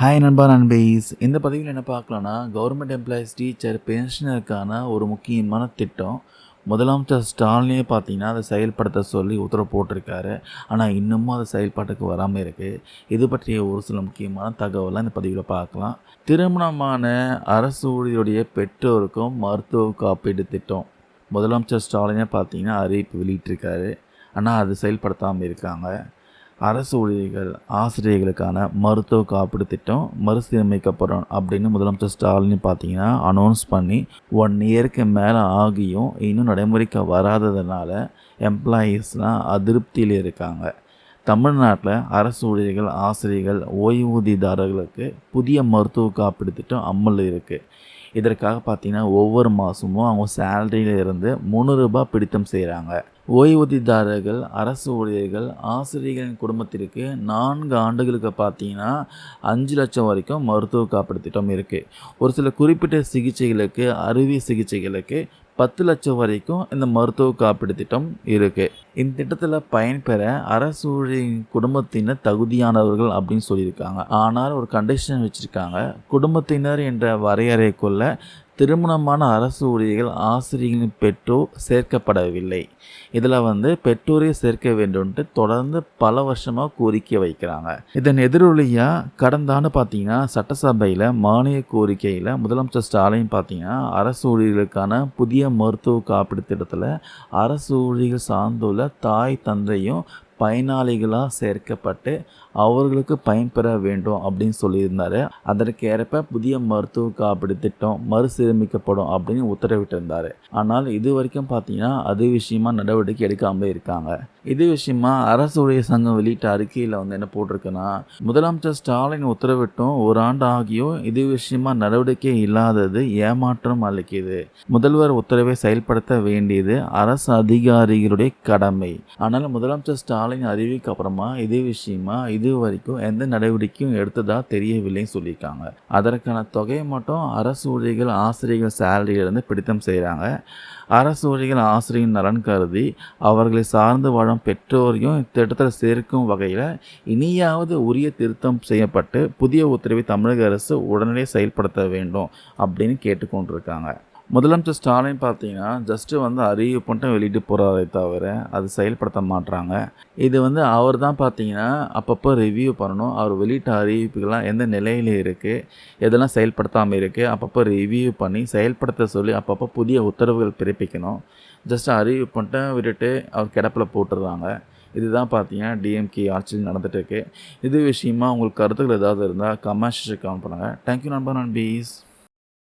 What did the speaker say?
Hi நண்பா நண்பீஸ். இந்த பதிவில் என்ன பார்க்கலான்னா கவர்மெண்ட் எம்ப்ளாயீஸ் டீச்சர் பென்ஷனருக்கான ஒரு முக்கியமான திட்டம். முதலமைச்சர் ஸ்டாலினே பார்த்தீங்கன்னா அதை செயல்படுத்த சொல்லி உத்தரவு போட்டிருக்காரு. ஆனால் இன்னமும் அது செயல்பாட்டுக்கு வராமல் இருக்குது இது பற்றிய ஒரு சில முக்கியமான தகவலை இந்த பதிவில் பார்க்கலாம். திருமணமான அரசு ஊழியருடைய பெற்றோருக்கும் மருத்துவ காப்பீடு திட்டம். முதலமைச்சர் ஸ்டாலினே பார்த்தீங்கன்னா அறிவிப்பு வெளியிட்டிருக்காரு. ஆனால் அது செயல்படுத்தாமல் இருக்காங்க. அரசு ஊழியர்கள் ஆசிரியர்களுக்கான மருத்துவ காப்பீடு திட்டம் மறுசீரமைக்கப்படும் அப்படின்னு முதலமைச்சர் ஸ்டாலின் பார்த்தீங்கன்னா அனௌன்ஸ் பண்ணி ஒன் இயருக்கு மேலே ஆகியும் இன்னும் நடைமுறைக்கு வராததுனால எம்ப்ளாயீஸ்லாம் அதிருப்தியில் இருக்காங்க. தமிழ்நாட்டில் அரசு ஊழியர்கள் ஆசிரியர்கள் ஓய்வூதியதாரர்களுக்கு புதிய மருத்துவ காப்பீடு திட்டம் அமல் இருக்குது இதற்காக பார்த்தீங்கன்னா ஒவ்வொரு மாதமும் அவங்க சேலரியில் இருந்து முந்நூறுரூபா பிடித்தம் செய்கிறாங்க ஓய்வூதியதாரர்கள் அரசு ஊழியர்கள் ஆசிரியர்களின் குடும்பத்திற்கு நான்கு ஆண்டுகளுக்கு பார்த்தீங்கன்னா அஞ்சு லட்சம் வரைக்கும் மருத்துவ காப்பீடு திட்டம் இருக்குது ஒரு சில குறிப்பிட்ட சிகிச்சைகளுக்கு அறுவை சிகிச்சைகளுக்கு பத்து லட்சம் வரைக்கும் இந்த மருத்துவ காப்பீடு திட்டம் இருக்குது இந்த திட்டத்தில் பயன்பெற அரசு ஊழியரின் குடும்பத்தினர் தகுதியானவர்கள் அப்படின்னு சொல்லியிருக்காங்க. ஆனால் ஒரு கண்டிஷன் வச்சுருக்காங்க. குடும்பத்தினர் என்ற வரையறைக்குள்ள திருமணமான அரசு ஊழியர்கள் ஆசிரியர்களின் பெற்றோர் சேர்க்கப்படவில்லை. இதில் வந்து பெற்றோரை சேர்க்க வேண்டும்ன்ட்டு தொடர்ந்து பல வருஷமாக கோரிக்கை வைக்கிறாங்க. இதன் எதிரொலியாக கடந்த ஆண்டு பார்த்தீங்கன்னா சட்டசபையில் மானிய கோரிக்கையில் முதலமைச்சர் ஸ்டாலின் பார்த்தீங்கன்னா அரசு ஊழியர்களுக்கான புதிய மருத்துவ காப்பீடு திட்டத்தில் அரசு ஊழியர்கள் சார்ந்துள்ள தாய் தந்தையும் பயனாளிகளாக சேர்க்கப்பட்டு அவர்களுக்கு பயன்பெற வேண்டும் அப்படின்னு சொல்லியிருந்தார். அதற்கேற்ப புதிய மருத்துவ காப்பீடு திட்டம் மறுசீரமைக்கப்படும் அப்படின்னு உத்தரவிட்டிருந்தார். ஆனால் இது வரைக்கும் பார்த்தீங்கன்னா அது விஷயமா நடவடிக்கை எடுக்காமல் இருக்காங்க. இது விஷயமா அரசு ஊழிய சங்கம் வெளியிட்ட அறிக்கையில் வந்து என்ன போட்டிருக்குன்னா முதலமைச்சர் ஸ்டாலின் உத்தரவிட்டும் ஒரு ஆண்டு ஆகியும் இது விஷயமா நடவடிக்கை இல்லாதது ஏமாற்றம் அளிக்குது. முதல்வர் உத்தரவை செயல்படுத்த வேண்டியது அரசு அதிகாரிகளுடைய கடமை. ஆனால் முதலமைச்சர் ஸ்டாலின் அறிவிக்கு அப்புறமா இதே விஷயமா இது வரைக்கும் எந்த நடவடிக்கையும் எடுத்ததா தெரியவில்லைன்னு சொல்லியிருக்காங்க. அதற்கான தொகையை மட்டும் அரசு ஊழியர்கள் ஆசிரியர்கள் சேலரியிலிருந்து பிடித்தம் செய்கிறாங்க. அரசு ஊழியர்கள் ஆசிரியர் நலன் கருதி அவர்களை சார்ந்து வாழும் பெற்றோரையும் இத்திட்டத்தில் சேர்க்கும் வகையில் இனியாவது உரிய திருத்தம் செய்யப்பட்டு புதிய உத்தரவை தமிழக அரசு உடனடியாக செயல்படுத்த வேண்டும் அப்படின்னு கேட்டுக்கொண்டிருக்காங்க. முதலமைச்சர் ஸ்டாலின் பார்த்தீங்கன்னா ஜஸ்ட்டு வந்து அறிவிப்பு மட்டும் வெளியிட்டு போகிறாரே தவிர அது செயல்படுத்த மாட்றாங்க. இது வந்து அவர் தான் பார்த்தீங்கன்னா அப்பப்போ ரிவ்யூ பண்ணணும். அவர் வெளியிட்ட அறிவிப்புகள்லாம் எந்த நிலையில் இருக்குது எதெல்லாம் செயல்படுத்தாமல் இருக்குது அப்பப்போ ரிவ்யூ பண்ணி செயல்படுத்த சொல்லி அப்பப்போ புதிய உத்தரவுகள் பிறப்பிக்கணும். ஜஸ்ட் அறிவு மட்டும் விட்டுட்டு அவர் கிடப்பில் போட்டுடுறாங்க. இதுதான் பார்த்தீங்கன்னா டிஎம்கே ஆட்சியில் நடந்துட்டு இருக்கு இது விஷயமா உங்களுக்கு கருத்துக்கள் ஏதாவது இருந்தால் கமெண்ட் கமெண்ட் பண்ணுங்கள் தேங்க்யூ நண்பர் நண்பீஸ்